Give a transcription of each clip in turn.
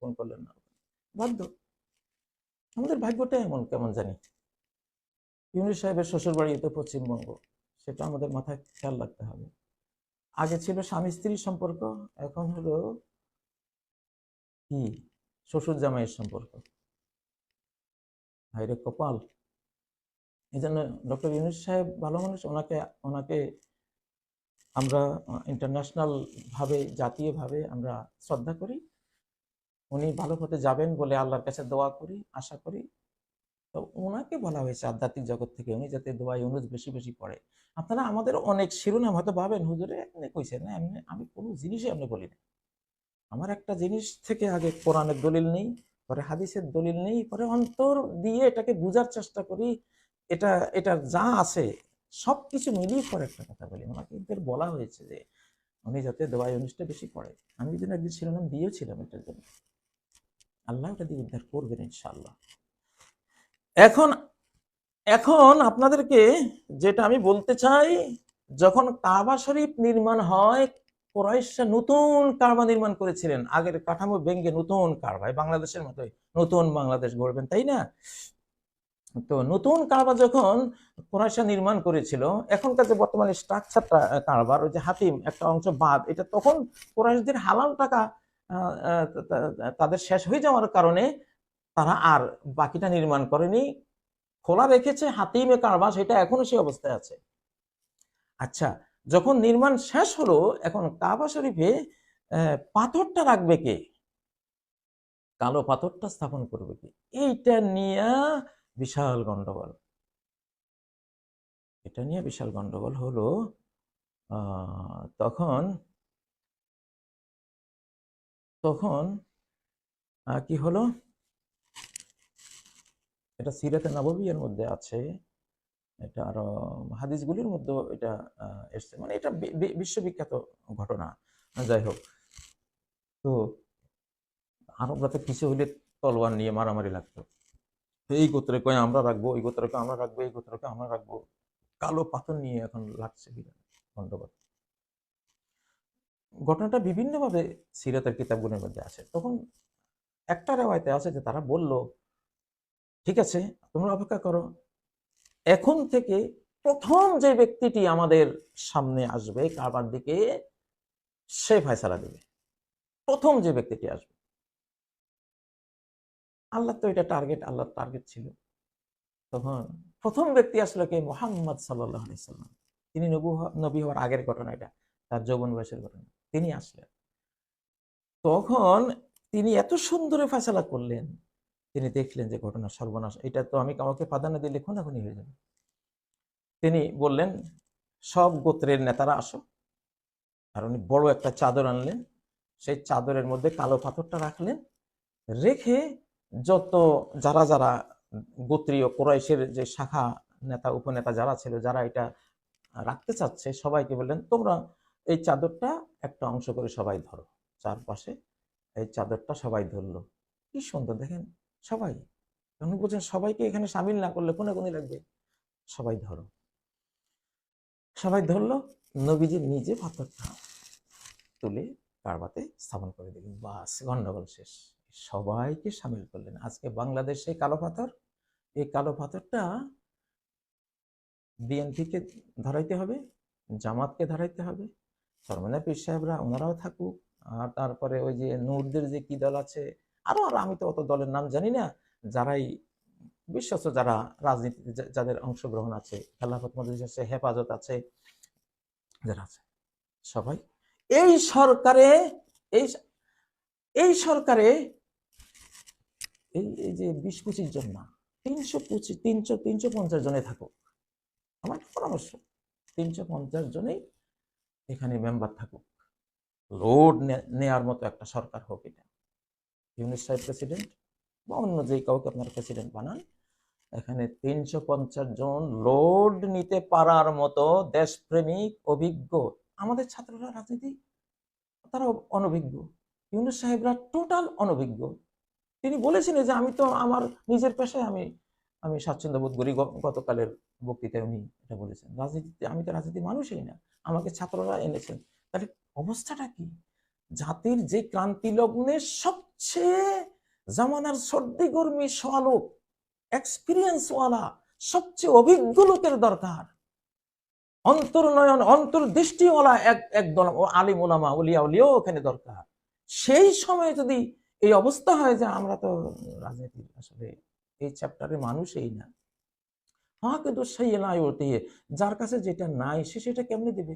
Phone করলেন না। বাধ্য। আমাদের ভাগ্যটা এমন কেমন জানি। ইউনুস সাহেবের শ্বশুর বাড়ি তো পশ্চিমবঙ্গ সেটা আমাদের মাথায় খেয়াল রাখতে হবে। আগে ছিল স্বামী স্ত্রীর সম্পর্ক এখন হলো কি? শ্বশুর জামাইয়ের সম্পর্ক। ভাইরে কপাল। এই জন্য ডক্টর ইউনুস সাহেব ভালো মানুষ ওনাকে ওনাকে আমরা ইন্টারন্যাশনাল ভাবে জাতীয়ভাবে আমরা শ্রদ্ধা করি। উনি ভালো পথে যাবেন বলে আল্লাহর কাছে দোয়া করি, আশা করি। তো ওনাকে বলা হয়েছে আধ্যাত্মিক জগৎ থেকে উনি যাতে দোয়া ইউনুস বেশি বেশি পড়ে আপনারা আমাদের অনেক শিরোনাম হয়তো ভাবেন হুজুরে এমনি কইছেন না, এমনি আমি কোনো জিনিসই এমনি বলি না। আমার একটা জিনিস থেকে আগে কোরআনের দলিল নেই, পরে হাদিসের দলিল নেই, পরে অন্তর দিয়ে এটাকে বোঝার চেষ্টা করি। এটা এটা যা আছে সব কিছু মিলিয়ে পরে একটা কথা বলি। ওনাকে এদের বলা হয়েছে যে উনি যাতে দোয়াই ইউনুসটা বেশি পড়ে আমি যেন একদিন শিরোনাম দিয়েছিলাম এটার জন্য। আল্লাহ এটা দিয়ে উদ্ধার করবেন ইনশাআল্লাহ। এখন এখন আপনাদেরকে যেটা আমি বলতে চাই, যখন কাবা শরীফ নির্মাণ হয়, কোরাইশরা নতুন কারবা নির্মাণ করেছিলেন। আগের কাঠামো ভেঙ্গে নতুন কারবা বাংলাদেশের মতোই নতুন বাংলাদেশ গড়বেন, তাই না? তো নতুন কারবা যখন কোরাইশা নির্মাণ করেছিল, এখনকার যে বর্তমানে স্ট্রাকচারটা কারবার, ওই যে হাতিম একটা অংশ বাদ, এটা তখন কোরাইশদের হালাল টাকা তাদের শেষ হয়ে যাওয়ার কারণে তারা আর বাকিটা নির্মাণ করেনি। খোলা রেখেছে হাতিমে কারবা সেটা এখনও সেই অবস্থায় আছে। আচ্ছা যখন নির্মাণ শেষ হলো, এখন কাবা শরীফে পাথরটা রাখবে কে? কালো পাথরটা স্থাপন করবে কে? এইটা নিয়ে বিশাল গন্ডগোল। এটা নিয়ে বিশাল গন্ডগোল হলো তখন তখন কি হলো? এটা সিরাতে নববীর মধ্যে আছে। এটা আরও হাদিসগুলির মধ্যে এটা এসছে। মানে এটা বিশ্ববিখ্যাত ঘটনা। যাই হোক। তো আরবরা তো কিছু হইলে তলোয়ার নিয়ে মারামারি লাগতো। এই গোত্রে কয়, আমরা রাখব, এই গোত্রকে আমরা রাখব, এই গোত্রকে আমরা রাখব। কালো পাথর নিয়ে এখন লাগছে বিরাট গন্ডগোল। ঘটনাটা বিভিন্নভাবে সিরাতের কিতাবগুলোর মধ্যে আছে। তখন একটা রেওয়ায়তে আছে যে তারা বলল, ঠিক আছে, তোমরা অপেক্ষা করো। এখন থেকে প্রথম যে ব্যক্তিটি আমাদের সামনে আসবে, কাবার দিকে, সে ফয়সালা দেবে। প্রথম যে ব্যক্তিটি আসবে। আল্লাহ তো এটা টার্গেট আল্লাহর টার্গেট ছিল। তখন প্রথম ব্যক্তি আসলো কে? মোহাম্মদ সাল্লাহ সাল্লাম। তিনি নবী হওয়ার আগের ঘটনা এটা, তার যৌবন বয়সের ঘটনা। তিনি আসলেন। তখন তিনি এত সুন্দরে ফয়সালা করলেন, তিনি দেখলেন যে ঘটনা সর্বনাশ। এটা তো আমি কাউকে প্রাধান্য দিলে খুনাখুনি হয়ে যাবে। তিনি বললেন, সব গোত্রের নেতারা আসো। আর উনি বড় একটা চাদর আনলেন, সেই চাদরের মধ্যে কালো পাথরটা রাখলেন, রেখে যত যারা যারা গোত্রীয় কোরাইশের যে শাখা নেতা, উপনেতা যারা ছিল, যারা এটা রাখতে চাচ্ছে, সবাইকে বললেন, তোমরা এই চাদরটা একটা অংশ করে সবাই ধরো। চারপাশে এই চাদরটা সবাই ধরলো। কি সুন্দর, দেখেন? সবাই। আপনি বলছেন, সবাইকে এখানে সামিল না করলে কোনে কোনে লাগবে? সবাই ধরো। সবাই ধরলো, নবীজি নিজে পাথরটা তুলে কারবাতে স্থাপন করে দিলেন। বাস, গন্ডগোল শেষ। সবাইকে সামিল করলেন। আজকে বাংলাদেশে কালো পাথর। এই কালো পাথরটা বিএনপিকে ধরাইতে হবে, জামাতকে ধরাইতে হবে সরমানা পীর সাহেবরা, ওনারাও থাকুক। আর তারপরে ওই যে নূরদের যে কি দল আছে, আরও আরও আমি তো অত দলের নাম জানি না। যারাই বিশ্বস্ত, যারা রাজনীতিতে যাদের অংশগ্রহণ আছে, খেলাফত মজলিস আছে, হেফাজত আছে, যারা আছে, সবাই এই সরকারে, এই এই সরকারে এই এই যে বিশ পঁচিশ জন না, তিনশো পঁচিশ, তিনশো তিনশো পঞ্চাশ জনে থাকুক। আমার পরামর্শ, তিনশো পঞ্চাশ জনেই এখানে মেম্বার থাকুক। লোড নেয়ার মতো একটা সরকার হোক এটা। ইউনিট সাহেব প্রেসিডেন্ট বা অন্য যে কাউকে আপনার প্রেসিডেন্ট বানান, এখানে তিনশো পঞ্চাশ জন লোড নিতে পারার মতো দেশপ্রেমিক, অভিজ্ঞ আমাদের ছাত্ররা রাজনীতি তারা অনভিজ্ঞ। ইউনুস সাহেবরা টোটাল অনভিজ্ঞ। তিনি বলেছিলেন যে আমি তো আমার নিজের পেশায় আমি আমি স্বাচ্ছন্দ্য বোধ করি গতকালের বক্তৃতায় উনি এটা বলেছেন। রাজনীতিতে, আমি তো রাজনীতি মানুষই না, আমাকে ছাত্ররা এনেছেন। তাহলে অবস্থাটা কি? জাতির যে ক্রান্তি লগ্নে সবচেয়ে জামানার সর্দি গরমি সোয়ালোক এক্সপিরিয়েন্সওয়ালা সবচেয়ে অভিজ্ঞ লোকের দরকার। অন্তর্নয়ন, অন্তর্দৃষ্টিওয়ালা এক, একদল আলিম ওলামা, উলিয়া উলিয়াও ওখানে দরকার। সেই সময় যদি এই অবস্থা হয় যে আমরা তো রাজনীতির আসলে এই চ্যাপ্টারের মানুষই না। হ্যাঁ কিন্তু সেই নাই ওতে যার কাছে যেটা নাই, সে সেটা কেমনে দেবে?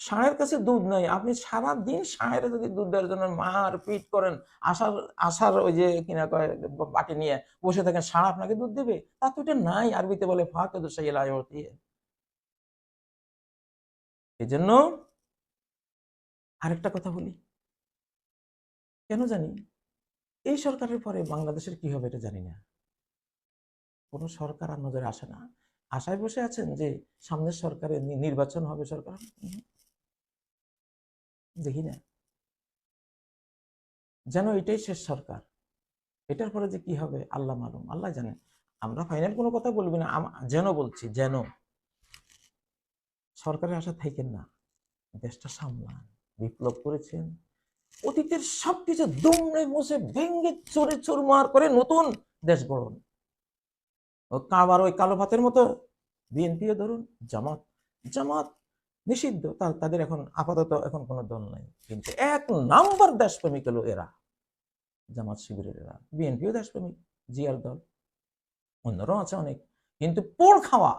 ষাঁড়ের কাছে দুধ নাই। আপনি সারা দিন ষাঁড়ের যদি দুধ দেওয়ার জন্য মার পিট করেন আসার আসার ওই যে কিনা কয়, বাটি নিয়ে বসে থাকেন ষাঁড় আপনাকে দুধ দেবে? তা তো এটা নাই আরবিতে বলে ফাঁক সেই লাই ওতে এই জন্য আরেকটা কথা বলি। কেন জানি? এই সরকারের পরে বাংলাদেশের কি হবে এটা জানি না। কোন সরকার আর নজরে আসে না। আশায় বসে আছেন যে সামনের সরকারে নির্বাচন হবে সরকার? দেখি না। যেন এটাই শেষ সরকার। এটার পরে যে কি হবে, আল্লাহ মালুম। আল্লাহ জানে। আমরা ফাইনাল কোনো কথা বলবি না। যেন বলছি, যেন। সরকারের আশা থাকেন না। দেশটা সামলান। বিপ্লব করেছেন। অতীতের সবকিছু দুমড়ে মুছে ভেঙ্গে চোরে চুরমার করে নতুন দেশ গড়ন। ও আবার ওই কালো ভাতের মতো বিএনপিও ধরুন, জামাত জামাত নিষিদ্ধ তাদের এখন আপাতত এখন কোনো দল নাই। কিন্তু এক নাম্বার দেশপ্রেমিক হলো এরা, জামাত শিবিরের এরা। বিএনপিও দেশপ্রেমিক, জিয়ার দল, অন্যরাও আছে অনেক। কিন্তু পোড় খাওয়া,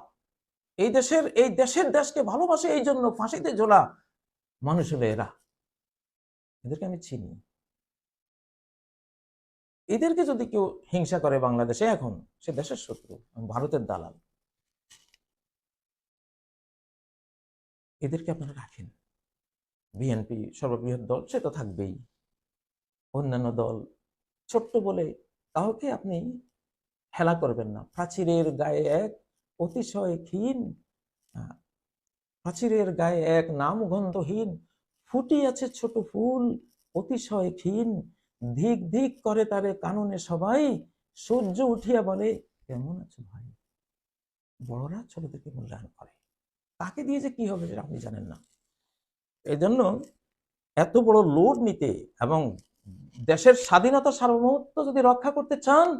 এই দেশের এই দেশের দেশকে ভালোবাসে এই জন্য ফাঁসিতে ঝোলা মানুষ হলো এরা। এদেরকে আমি চিনি। এদেরকে যদি কেউ হিংসা করে বাংলাদেশে, এখন সে দেশের শত্রু ভারতের দালাল। এদেরকে আপনারা রাখেন। বিএনপি সর্ববৃহৎ দল, সে তো থাকবেই। অন্যান্য দল, ছোট্ট বলে কাউকে আপনি হেলা করবেন না। প্রাচীরের গায়ে এক অতিশয় ক্ষীণ প্রাচীরের গায়ে এক নাম গন্ধহীন ফুটি আছে ছোট ফুল, অতিশয় ক্ষীণ। ধিক ধিক করে তারে কাননে সবাই। সূর্য উঠিয়া বলে, কেমন আছো ভাই? বড়রা ছোটদেরকে মূল্যায়ন করে। তাকে দিয়ে যে কি হবে সেটা আপনি জানেন না। এই জন্য এত বড় লোড নিতে এবং দেশের স্বাধীনতা সার্বভৌমত্ব যদি রক্ষা করতে চান,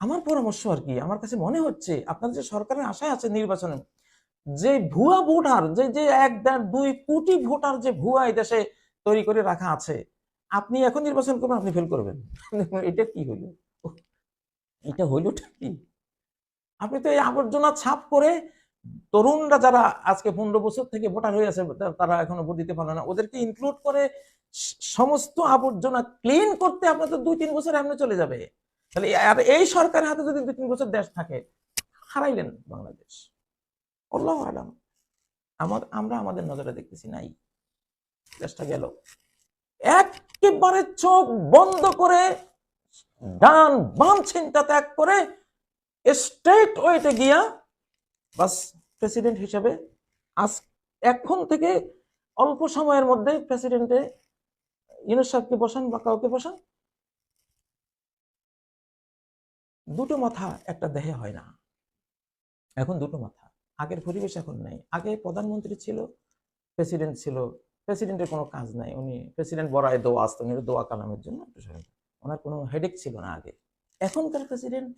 আমার পরামর্শ আর কি, আমার কাছে মনে হচ্ছে আপনাদের যে সরকারের আশায় আছে নির্বাচনে যে ভুয়া ভোটার, যে যে এক দুই কোটি ভোটার যে ভুয়া এই দেশে তৈরি করে রাখা আছে, আপনি এখন নির্বাচন করবেন, আপনি ফেল করবেন। এটা কি হইল? এটা হইলটা কি? আপনি তো এই আবর্জনা ছাপ করে তরুণরা যারা আজকে পনেরো বছর থেকে ভোটার হয়ে আছে তারা এখনও ভোট দিতে পারল না। ওদেরকে ইনক্লুড করে সমস্ত আবর্জনা ক্লিন করতে আপনার তো দুই তিন বছর এমনি চলে যাবে। তাহলে, আর এই সরকারের হাতে যদি দুই তিন বছর দেশ থাকে, হারাইলেন বাংলাদেশ। আল্লাহ আলাম। আমার আমরা আমাদের নজরে দেখতেছি নাই। চেষ্টা গেল। একেবারে চোখ বন্ধ করে ডান বাম চিন্তা ত্যাগ করে স্ট্রেট ওয়েতে গিয়া বাস প্রেসিডেন্ট হিসেবে আজ এখন থেকে অল্প সময়ের মধ্যে প্রেসিডেন্টে ইউনুস সাহেবকে বসান বা কাউকে বসান, দুটো মাথা একটা দেহে হয় না। এখন দুটো মাথা। আগের পরিবেশ এখন নাই। আগে প্রধানমন্ত্রী ছিল প্রেসিডেন্ট ছিল প্রেসিডেন্টের কোনো কাজ নাই। উনি প্রেসিডেন্ট বড়ায় দোয়া আসতেন এটা দোয়া কালামের জন্য ওনার কোনো হেডেক ছিল না আগে। এখনকার প্রেসিডেন্ট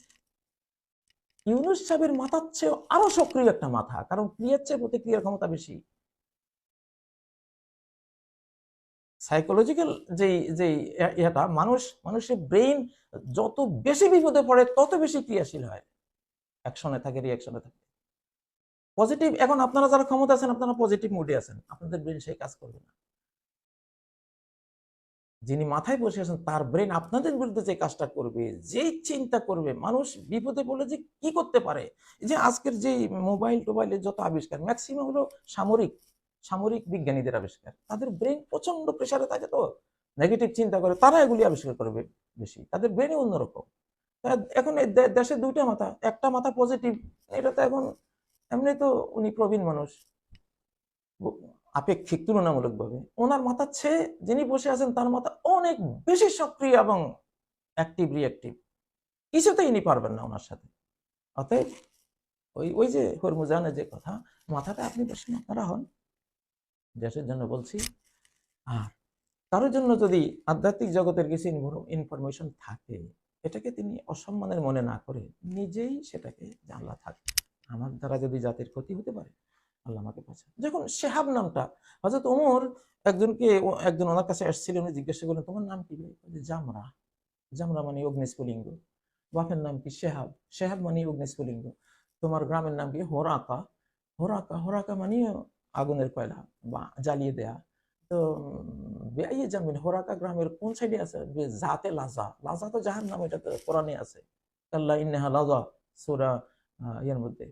ইউনুস সাহেবের মাথার চেয়ে আরও সক্রিয় একটা মাথা, কারণ ক্রিয়ার চেয়ে প্রতিক্রিয়ার ক্ষমতা বেশি। সাইকোলজিক্যাল যে যে ইয়েটা মানুষ, মানুষের ব্রেইন যত বেশি বিপদে পড়ে, তত বেশি ক্রিয়াশীল হয়। অ্যাকশনে থাকে রিয়াকশনে থাকে। পজিটিভ এখন আপনারা যারা ক্ষমতা আছেন, আপনারা পজিটিভ মুডে আছেন। আপনাদের ব্রেন সেই কাজ করবে না। যিনি মাথায় বসে আছেন, তার ব্রেন আপনাদের বিরুদ্ধে যে কাজটা করবে যেই চিন্তা করবে, মানুষ বিপদে পড়লে যে কি করতে পারে? যে আজকের যে মোবাইল টোবাইলের যত আবিষ্কার ম্যাক্সিমাম হলো সামরিক সামরিক বিজ্ঞানীদের আবিষ্কার। তাদের ব্রেন প্রচণ্ড প্রেসারে থাকে তো। নেগেটিভ চিন্তা করে, তারা এগুলি আবিষ্কার করবে বেশি। তাদের ব্রেনই অন্যরকম। এখন দেশে দুইটা মাথা, একটা মাথা পজিটিভ এটা তো এখন এমনি তো উনি প্রবীণ মানুষ। আপেক্ষিক তুলনামূলকভাবে। ওনার মাথার চেয়ে যিনি বসে আছেন, তার মাথা অনেক বেশি সক্রিয় এবং অ্যাক্টিভ রিঅ্যাক্টিভ কিছুতেই ইনি পারবেন না ওনার সাথে। অতএব, ওই ওই যে হরমুজানের যে কথা, মাথাটা আপনি বসেন আপনারা হন। দেশের জন্য বলছি। আর কারোর জন্য যদি আধ্যাত্মিক জগতের কিছু ইনফরমেশন থাকে, এটাকে তিনি অসম্মানের মনে না করে নিজেই সেটাকে জানলা থাক আমার দ্বারা যদি জাতির ক্ষতি হতে পারে, আল্লাহ আমাকে বাঁচান। যখন শেহাব নামটা হজরত ওমর একজনকে একজন ওনার কাছে আসছিল উনি জিজ্ঞাসা করলেন, তোমার নাম কি? ভাই?" জামরা। জামরা মানে অগ্নিস্ফুলিঙ্গ। বাপের নাম কি? শেহাব। শেহাব মানে অগ্নিস্ফুলিঙ্গ। তোমার গ্রামের নাম কি? হোরাকা। হোরাকা হোরাকা মানে আগুনের কয়লা বা জ্বালিয়ে দেয়া। তো, বেআইয়ে জামিন হোরাকা গ্রামের কোন সাইডে আছে? জাতে লাজা। লাজা তো জাহান নাম এটা তো কোরআনে আছে। কাল্লা ইন্নাহা লাজা, সূরা ইয়ের মধ্যে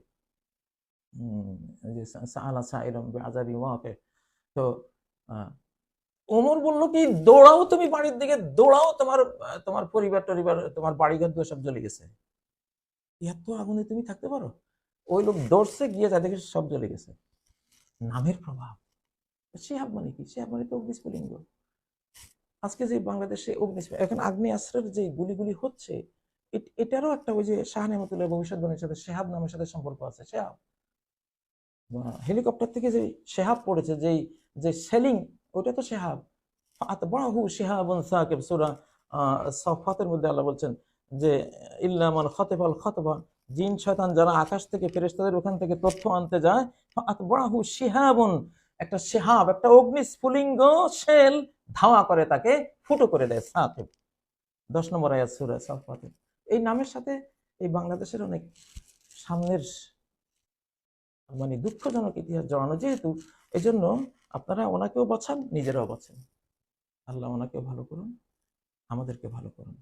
বিআযাবি তো ওমর বলল কি, দৌড়াও তুমি বাড়ির দিকে, দৌড়াও, তোমার তোমার পরিবার টরিবার, তোমার সব জ্বলে গেছে। এত আগুনে তুমি থাকতে পারো? ওই লোক দৌড়ছে, গিয়ে সব জ্বলে গেছে। নামের প্রভাব। শিহাব মানে কি? শিহাব মানে তো অগ্নিস্ফুলিঙ্গ। আজকে যে বাংলাদেশে অগ্নিস্ফুলিঙ্গ এখন আগ্নেয়াস্ত্রের যে গুলিগুলি হচ্ছে এটারও একটা ওই যে শাহ নেমতুল্লাহ ভবিষ্যৎবাণীর সাথে শেহাব নামের সাথে সম্পর্ক আছে, শেহাব। হেলিকপ্টার থেকে যে শেহাব পড়েছে, যেই, যে সেলিং ওটা তো শেহাব। শিহাবুন সাকিব সূরা সাফাতের মধ্যে আল্লাহ বলছেন যে ইল্লামান খতবা জিন, শয়তান যারা আকাশ থেকে ফেরেশতাদের ওখান থেকে তথ্য আনতে যায় একটা শিহাব, একটা অগ্নিস্ফুলিঙ্গ শেল ধাওয়া করে তাকে ফুটো করে দেয় সাকিব। দশ নম্বর আয়াত সূরা সাফাতে এই নামের সাথে এই বাংলাদেশের অনেক সামনের মানে দুঃখজনক ইতিহাস জড়ানো যেহেতু এই জন্য আপনারা ওনাকেও বাঁচান নিজেরাও বাঁচান আল্লাহ ওনাকেও ভালো করুন, আমাদেরকে ভালো করুন।